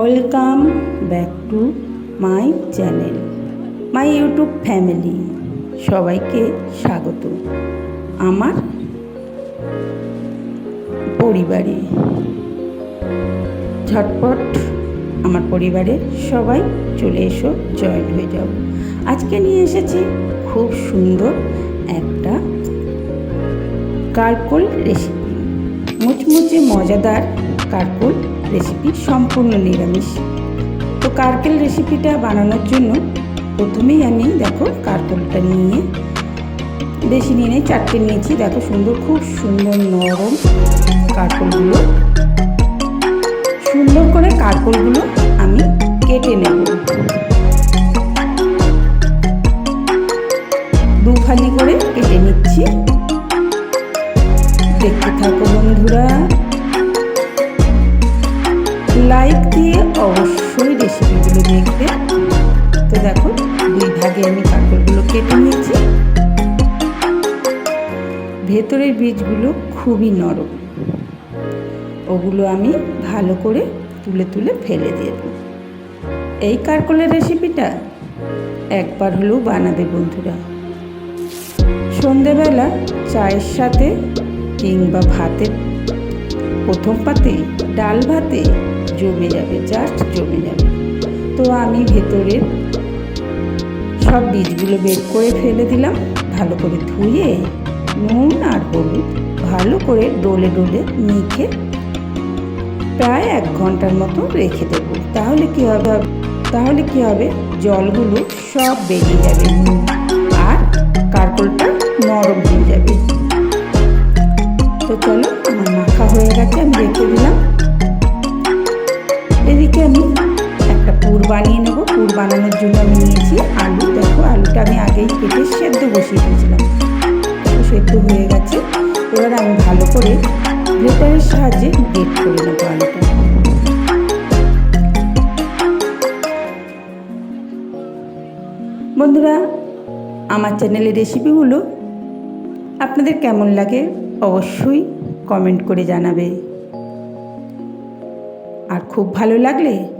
Welcome back to my channel, my YouTube family. সবাইকে স্বাগত আমার পরিবারে। ঝটপট আমার পরিবারে সবাই চলে এসো, জয়েন হয়ে যাও। আজকে নিয়ে এসেছি খুব সুন্দর একটা কারকোল রেসিপি। মুচমুচে, মজাদার কারকোল রেসিপি সম্পূর্ণ নিরামিষ। তো কারকেল রেসিপিটা বানানোর জন্য প্রথমেই আমি দেখো কারকোলটা নিয়ে বেশি নিয়ে নেই, চারটে নিয়েছি। দেখো সুন্দর, খুব সুন্দর নরম কারকোলগুলো। সুন্দর করে কারকোলগুলো আমি কেটে নেব। দু ফালি করে কেটে নিচ্ছি। দেখতে থাকো বন্ধুরা। লাইক দিয়ে অবশ্যই রেসিপিগুলো দেখবে। তো দেখো, দুই ভাগে আমি কাঁকড়গুলো কেটে নিয়েছি। ভেতরের বীজগুলো খুবই নরম। ওগুলো আমি ভালো করে তুলে তুলে ফেলে দিয়ে দেব। এই কারকলের রেসিপিটা একবার হলেও বানাবে বন্ধুরা। সন্ধেবেলা চায়ের সাথে কিংবা ভাতের প্রথম পাতে, ডাল ভাতে জমে যাবে জাস্ট জমে যাবে। তো আমি ভেতরের সব বীজগুলো বের করে ফেলে দিলাম, ভালো করে ধুয়ে নুন আর হলুদ ভালো করে ডলে ডলে মেখে প্রায় এক ঘণ্টার মতো রেখে দেবো। তাহলে কী হবে? তাহলে কী হবে? জলগুলো সব বেরিয়ে যাবে আর কারকলটা নরম হয়ে যাবে। তো চলো, আমার মাখা হয়ে গেছে, আমি রেখে দিলাম। বানানোর জন্য আমি নিয়েছি আলু। দেখো, আলুটা আমি আগেই কেটে সেদ্ধ বসিয়ে দিয়েছিলাম। সেদ্ধ হয়ে গেছে। এবার আমি ভালো করে গ্রেটারের সাহায্যে গ্রেট করে নেব আলুটা। বন্ধুরা, আমার চ্যানেলের রেসিপিগুলো আপনাদের কেমন লাগে অবশ্যই কমেন্ট করে জানাবে। আর খুব ভালো লাগলে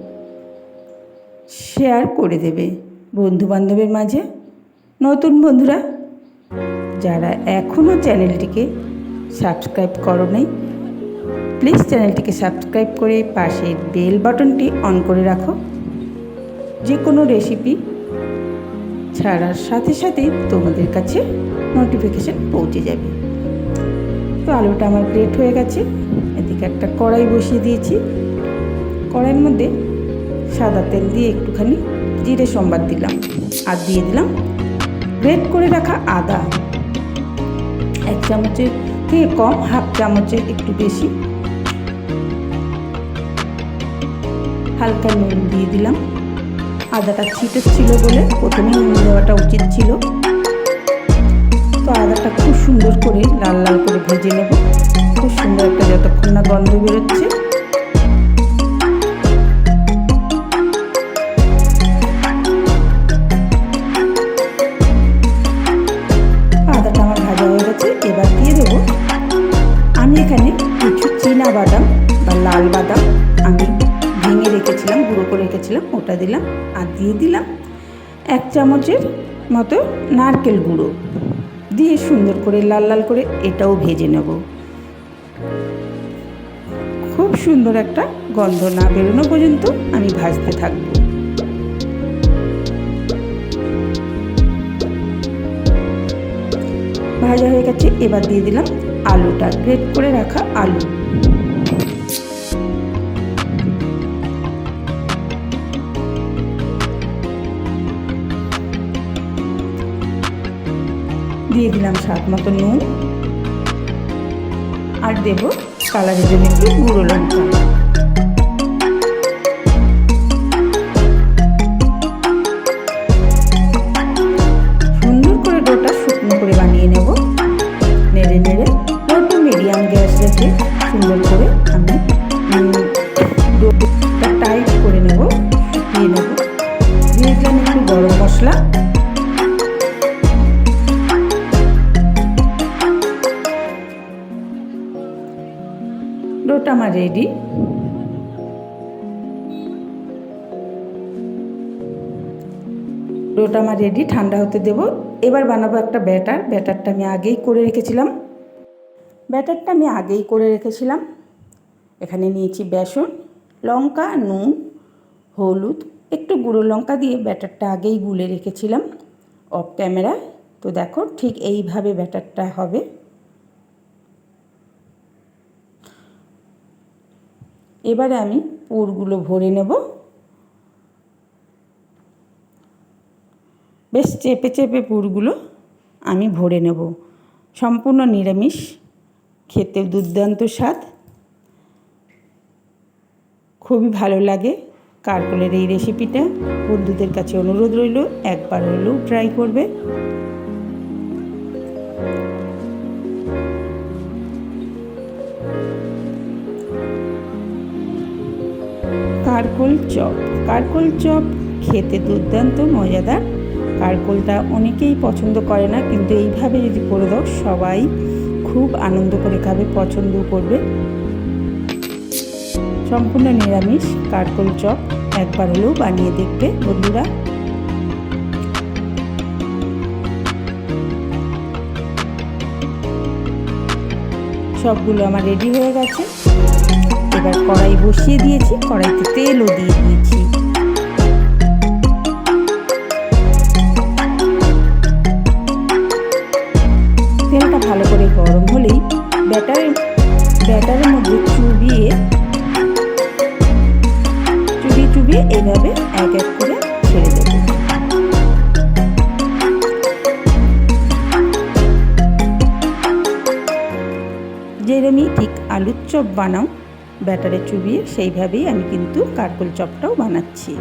শেয়ার করে দেবে বন্ধু বান্ধবের মাঝে। নতুন বন্ধুরা, যারা এখনও চ্যানেলটিকে সাবস্ক্রাইব করো নেই প্লিজ চ্যানেলটিকে সাবস্ক্রাইব করে পাশের বেল বাটনটি অন করে রাখো। যে কোনো রেসিপি ছাড়ার সাথে সাথে তোমাদের কাছে নোটিফিকেশান পৌঁছে যাবে। তো আলুটা আমার গ্রেট হয়ে গেছে, এদিকে একটা কড়াই বসিয়ে দিয়েছি। কড়াইয়ের মধ্যে সাদা তেল দিয়ে একটুখানি জিরে সম্বাদ দিলাম আর দিয়ে দিলাম গ্রেট করে রাখা আদা। এক চামচের থেকে কম, হাফ চামচের একটু বেশি। হালকা নুন দিয়ে দিলাম। আদাটা ছিটে ছিল বলে প্রথমে নুন দেওয়াটা উচিত ছিল। তো আদাটা খুব সুন্দর করে লাল লাল করে ভেজে নেব। খুব সুন্দর একটা যতক্ষণ না গন্ধ বেরোচ্ছে ওটা দিলাম আর দিয়ে দিলাম এক চামচের মতো নারকেল গুঁড়ো। দিয়ে সুন্দর করে লাল লাল করে এটাও ভেজে নেব। খুব সুন্দর একটা গন্ধ না বেরোনো পর্যন্ত আমি ভাজতে থাকব। ভাজা হয়ে গেছে, এবার দিয়ে দিলাম আলুটা। গ্রেট করে রাখা আলু। দিয়ে দিলাম স্বাদ মতো নুন। আর দেব কালারের জন্য একটু গুঁড়ো লঙ্কা। ডোটা আমার রেডি। ডোটা আমার রেডি, ঠান্ডা হতে দেব। এবার বানাবো একটা ব্যাটার। ব্যাটারটা আমি আগেই করে রেখেছিলাম। ব্যাটারটা আমি আগেই করে রেখেছিলাম। এখানে নিয়েছি বেসন, লঙ্কা, নুন, হলুদ, একটু গুঁড়ো লঙ্কা দিয়ে ব্যাটারটা আগেই গুলে রেখেছিলাম। Off camera. তো দেখো ঠিক এইভাবে ব্যাটারটা হবে। এবারে আমি পুরগুলো ভরে নেব। বেশ চেপে চেপে পুরগুলো আমি ভরে নেব। সম্পূর্ণ নিরামিষ খেতে দুর্দান্ত স্বাদ। খুবই ভালো লাগে কারকলের এই রেসিপিটা বন্ধুদের কাছে অনুরোধ রইল, একবার হলেও ট্রাই করবে। কারকোল চপ। কারকোল চপ খেতে দুর্দান্ত, মজাদার। কারকোলটা অনেকেই পছন্দ করে না, কিন্তু এইভাবে যদি করে দাও, সবাই খুব আনন্দ করে খাবে, পছন্দ করবে। সম্পূর্ণ নিরামিষ কারকোল চপ একবার হলেও বানিয়ে দেখবে বন্ধুরা। সবগুলো আমার রেডি হয়ে গেছে। এবার কড়াই বসিয়ে দিয়েছি, কড়াইতে তেলও দিয়ে দিয়েছি। তেলটা ভালো করে গরম হলেই ব্যাটারের ব্যাটারের মধ্যে চুবিয়ে চুবিয়ে চুবিয়ে এইভাবে এক এক করে ছেড়ে দেব। যেরমি ঠিক আলুর চপ বানাও ব্যাটারে চুবিয়ে সেইভাবেই আমি কিন্তু কারকোল চপটাও বানাচ্ছি।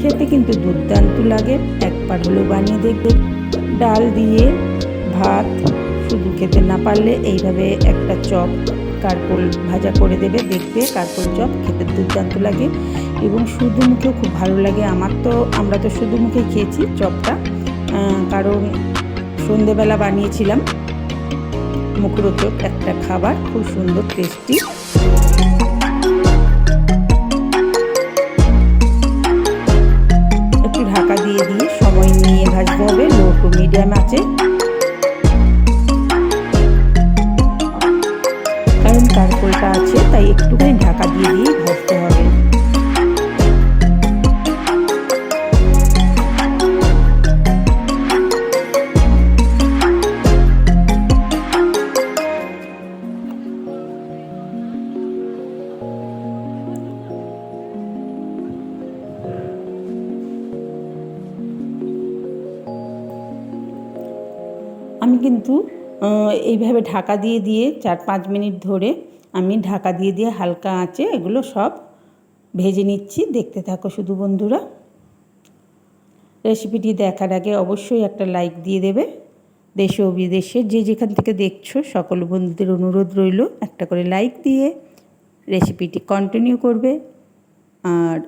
খেতে কিন্তু দুর্দান্ত লাগে। একবার হলেও বানিয়ে দেখবে। ডাল দিয়ে ভাত শুধু খেতে না পারলে এইভাবে একটা চপ কারকোল ভাজা করে দেবে দেখতে। কার্পল চপ খেতে দুর্দান্ত লাগে এবং শুধু মুখেও খুব ভালো লাগে। আমার তো, আমরা তো শুধু মুখে খেয়েছি চপটা। কারণ সন্ধেবেলা বানিয়েছিলাম। মুখরোচক একটা খাবার, খুব সুন্দর, টেস্টি। আমি কিন্তু এইভাবে ঢাকা দিয়ে দিয়ে চার পাঁচ মিনিট ধরে আমি ঢাকা দিয়ে দিয়ে হালকা আঁচে এগুলো সব ভেজে নিচ্ছি। দেখতে থাকো শুধু বন্ধুরা। রেসিপিটি দেখার আগে অবশ্যই একটা লাইক দিয়ে দেবে। দেশে ও বিদেশে যে যেখান থেকে দেখছ, সকল বন্ধুদের অনুরোধ রইল একটা করে লাইক দিয়ে রেসিপিটি কন্টিনিউ করবে। আর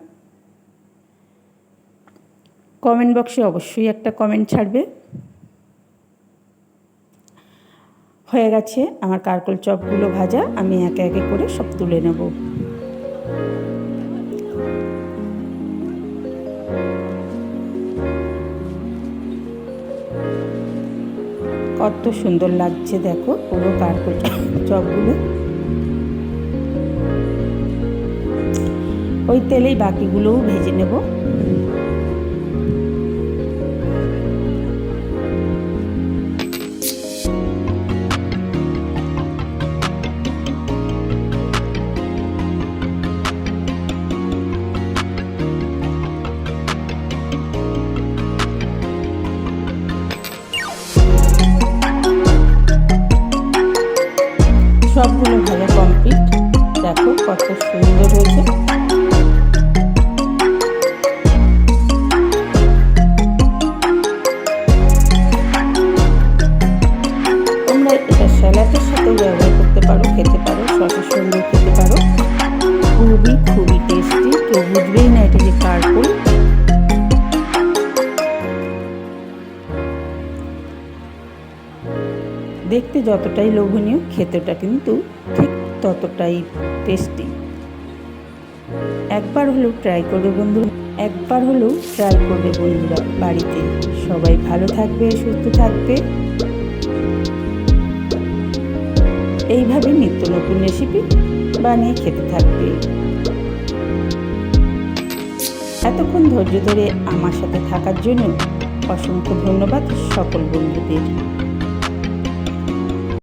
কমেন্ট বক্সে অবশ্যই একটা কমেন্ট ছাড়বে। হয়ে গেছে আমার কারকল চপগুলো ভাজা, আমি একে একে করে সব তুলে নেব। কত সুন্দর লাগছে দেখো পুরো কারকল চপগুলো। ওই তেলেই বাকিগুলোও ভেজে নেব। সবগুলো ভাজা কমপ্লিট দেখো কত সুন্দর হয়েছে। তোমরা এটা স্যালাডের করতে পারো, খেতে পারো সসের সুন্দর খেতে পারো। খুবই খুবই টেস্টি কেউ যতটাই লোভনীয়, খেতেটা কিন্তু ঠিক ততটাই টেস্টি একবার হলেও ট্রাই করবে বন্ধু একবার হলেও ট্রাই করবে বন্ধুরা বাড়িতে। সবাই ভালো থাকবে, সুস্থ থাকবে। এইভাবে নিত্য নতুন রেসিপি বানিয়ে খেতে থাকবে। এতক্ষণ ধৈর্য ধরে আমার সাথে থাকার জন্য অসংখ্য ধন্যবাদ সকল বন্ধুদের।